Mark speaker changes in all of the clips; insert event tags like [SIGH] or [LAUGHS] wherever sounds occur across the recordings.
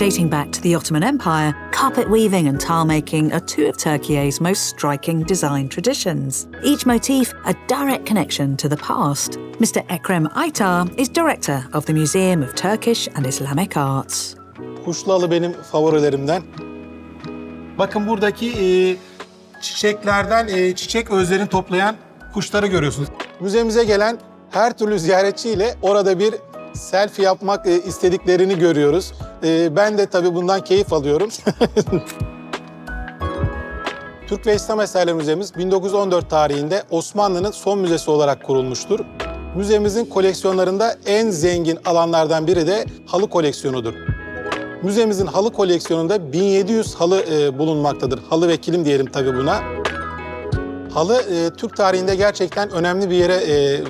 Speaker 1: Dating back to the Ottoman Empire, carpet weaving and tile making are two of Turkey's most striking design traditions. Each motif a direct connection to the past. Mr. Ekrem Aytar is director of the Museum of Turkish and Islamic Arts.
Speaker 2: Kuşlu halı benim favorilerimden. Bakın buradaki e, çiçeklerden e, çiçek özlerini toplayan kuşları görüyorsunuz. Müzemize gelen her türlü ziyaretçiyle orada bir selfie yapmak e, istediklerini görüyoruz. E, ben de tabii bundan keyif alıyorum. [LAUGHS] Türk ve İslam Eserleri Müzemiz 1914 tarihinde Osmanlı'nın son müzesi olarak kurulmuştur. Müzemizin koleksiyonlarında en zengin alanlardan biri de halı koleksiyonudur. Müzemizin halı koleksiyonunda 1700 halı e, bulunmaktadır. Halı ve kilim diyelim tabii buna. Halı e, Türk tarihinde gerçekten önemli bir yere e,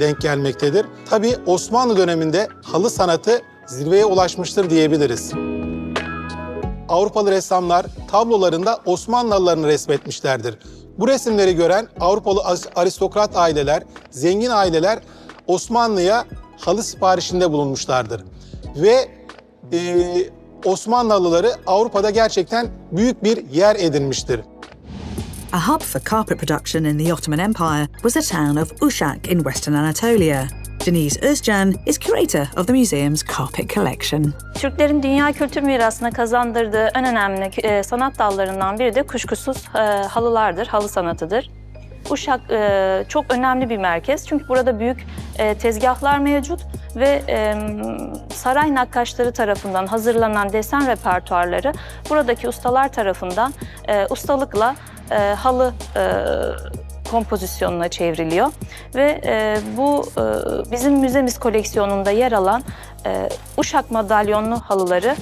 Speaker 2: denk gelmektedir. Tabii Osmanlı döneminde halı sanatı zirveye ulaşmıştır diyebiliriz. Avrupalı ressamlar tablolarında Osmanlı halılarını resmetmişlerdir. Bu resimleri gören Avrupalı aristokrat aileler, zengin aileler Osmanlı'ya halı siparişinde bulunmuşlardır. Ve e, Osmanlı halıları Avrupa'da gerçekten büyük bir yer edinmiştir.
Speaker 1: A hub for carpet production in the Ottoman Empire was the town of Uşak in western Anatolia. Denise Özcan is curator of the museum's carpet collection.
Speaker 3: Türklerin dünya kültür mirasına kazandırdığı en önemli e, sanat dallarından biri de kuşkusuz e, halılardır, halı sanatıdır. Uşak e, çok önemli bir merkez çünkü burada büyük tezgahlar mevcut ve saray nakkaşları tarafından hazırlanan desen repertuarları buradaki ustalar tarafından ustalıkla halı kompozisyonuna çevriliyor ve e, bu e, bizim müzemiz koleksiyonunda yer alan e, Uşak madalyonlu halıları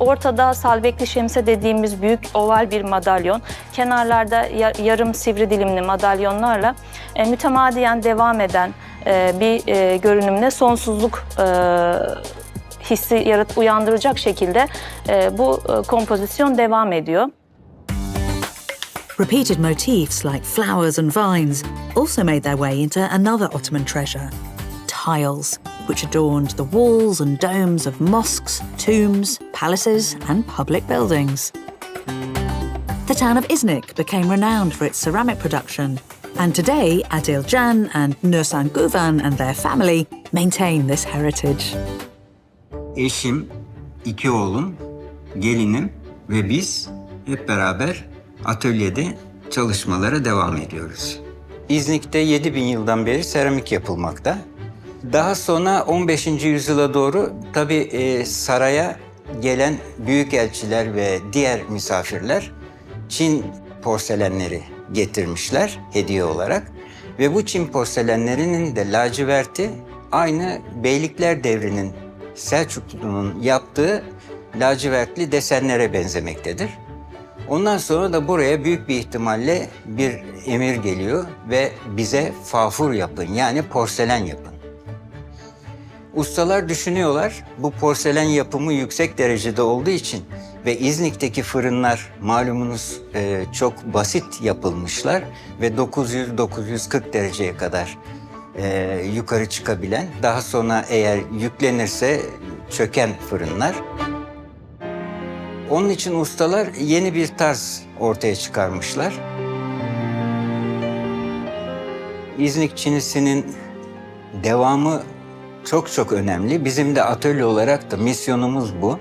Speaker 3: Ortada salbekli şemse dediğimiz büyük oval bir madalyon, kenarlarda ya- yarım sivri dilimli madalyonlarla e, mütemadiyen devam eden e, bir e, görünümle sonsuzluk e, hissi yarat uyandıracak şekilde e, bu e, kompozisyon devam ediyor.
Speaker 1: Repeated motifs like flowers and vines also made their way into another Ottoman treasure tiles, which adorned the walls and domes of mosques, tombs, palaces, and public buildings. The town of Iznik became renowned for its ceramic production, and today Adil Jan and Nursan Guvan and their family maintain this heritage.
Speaker 4: Eşim, iki oğlum, gelinim ve biz hep beraber atölyede çalışmalara devam ediyoruz. İznik'te 7000 yıldan beri seramik yapılmakta. Daha sonra 15. yüzyıla doğru tabii e, saraya gelen büyükelçiler ve diğer misafirler Çin porselenleri getirmişler hediye olarak. Ve bu Çin porselenlerinin de laciverti aynı Beylikler devrinin Selçuklu'nun yaptığı lacivertli desenlere benzemektedir. Ondan sonra da buraya büyük bir ihtimalle bir emir geliyor ve bize fafur yapın yani porselen yapın. Ustalar düşünüyorlar bu porselen yapımı yüksek derecede olduğu için ve İznik'teki fırınlar malumunuz e, çok basit yapılmışlar ve 900-940 dereceye kadar e, yukarı çıkabilen daha sonra eğer yüklenirse çöken fırınlar. Onun için ustalar yeni bir tarz ortaya çıkarmışlar. İznik Çinisi'nin devamı çok çok önemli. Bizim de atölye olarak da misyonumuz bu.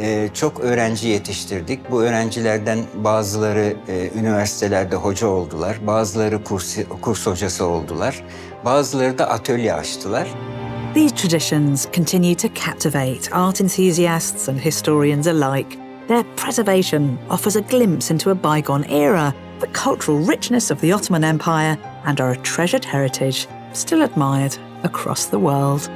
Speaker 4: Ee, çok öğrenci yetiştirdik. Bu öğrencilerden bazıları e, üniversitelerde hoca oldular, bazıları kurs, kurs hocası oldular, bazıları da atölye açtılar.
Speaker 1: These traditions continue to captivate art enthusiasts and historians alike. Their preservation offers a glimpse into a bygone era, the cultural richness of the Ottoman Empire, and are a treasured heritage still admired across the world.